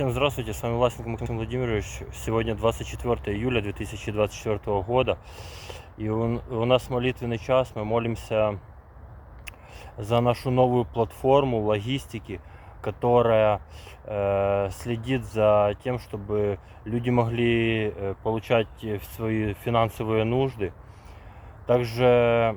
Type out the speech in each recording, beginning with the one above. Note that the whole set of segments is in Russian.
Всем здравствуйте, с вами Власенко Максим Владимирович. Сегодня 24 июля 2024 года. И у, у нас молитвенный час. Мы молимся за нашу новую платформу логистики, которая э, следит за тем, чтобы люди могли э, получать свои финансовые нужды. Также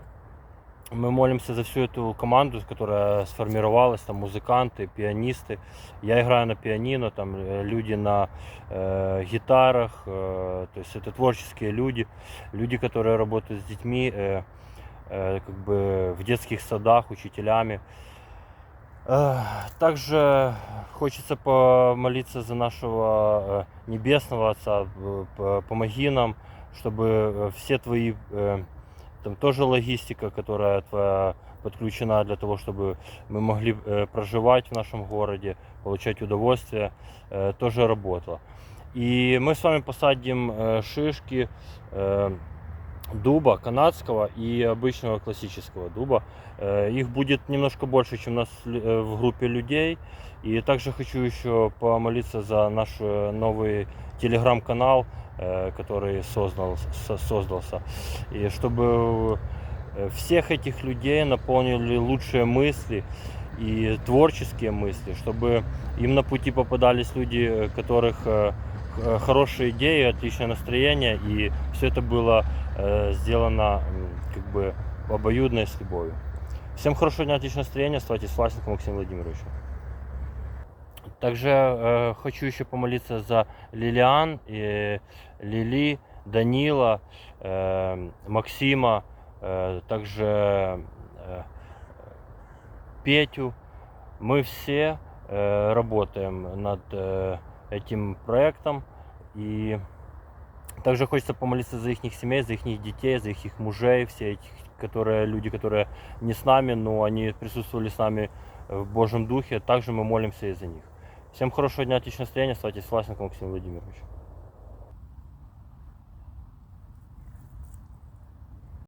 мы молимся за всю эту команду, которая сформировалась, там музыканты, пианисты. Я играю на пианино, там э, люди на э, гитарах, э, то есть это творческие люди, люди, которые работают с детьми, э, э, как бы в детских садах, учителями. Э, Также хочется помолиться за нашего э, небесного Отца, э, помоги нам, чтобы все твои э, там тоже логистика, которая твоя подключена для того, чтобы мы могли э, проживать в нашем городе, получать удовольствие, э, тоже работала. И мы с вами посадим э, шишки дуба канадского и обычного классического дуба. Э, Их будет немножко больше, чем у нас э, в группе людей. И также хочу еще помолиться за наш э, новый телеграм-канал, который создал, со- создался. И чтобы всех этих людей наполнили лучшие мысли и творческие мысли, чтобы им на пути попадались люди, которых хорошие идеи, отличное настроение, и все это было э, сделано как бы обоюдно и с любовью. Всем хорошего дня, отличного настроения, оставайтесь Власенко Максим Владимирович. Также э, хочу еще помолиться за Лилиан, и Лили, Данила, э, Максима, э, также э, Петю. Мы все э, работаем над э, этим проектом и также хочется помолиться за их семей, за их детей, за их мужей, все эти, которые, люди, которые не с нами, но они присутствовали с нами в Божьем Духе. Также мы молимся и за них. Всем хорошего дня, отличного настроения. Оставайтесь Власенко Максим Владимирович.